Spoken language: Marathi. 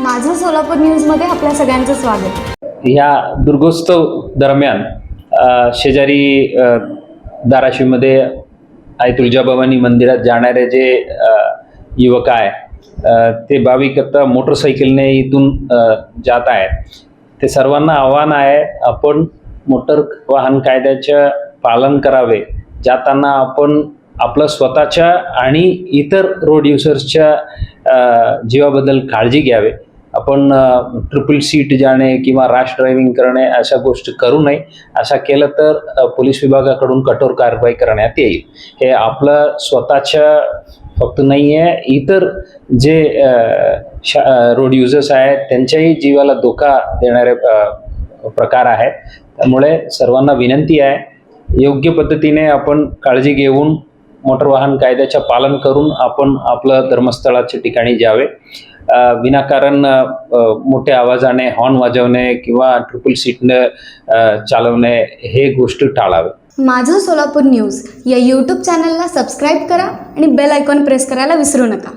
माझं सोलापूर न्यूजमध्ये आपल्या सगळ्यांचं स्वागत. ह्या दुर्गोत्सव दरम्यान अ, शेजारी अ, धाराशिवमध्ये आई तुळजाभवानी मंदिरात जाणारे जे अ, युवक आहे अ, ते भाविक आता मोटरसायकलने इथून अ, जात आहेत. ते सर्वांना आव्हान आहे आपण मोटर वाहन कायद्याचं पालन करावे. जाताना आपण आपलं स्वतःच्या आणि इतर रोड युजर्सच्या जीवाबद्दल काळजी घ्यावे. आपण ट्रिपल सीट जाणे किंवा रॅश ड्रायव्हिंग करणे अशा गोष्टी करू नये. अशा केलं तर पोलीस विभागाकडून कठोर कारवाई करण्यात येईल. हे आपलं स्वतःच्या फक्त नाही आहे इतर जे शा रोड युजर्स आहेत त्यांच्याही जीवाला धोका देणारे प्रकार आहेत. त्यामुळे सर्वांना विनंती आहे योग्य पद्धतीने आपण काळजी घेऊन मोटर वाहन कायद्याचं पालन करून आपण आपलं धर्मस्थळाच्या ठिकाणी जावे. विनाकारण मोठ्या आवाजाने हॉर्न वाजवणे किंवा ट्रिपल सीटनं चालवणे हे गोष्ट टाळावे. माझं सोलापूर न्यूज या यूट्यूब चॅनलला सबस्क्राईब करा आणि बेल आयकॉन प्रेस करायला विसरू नका.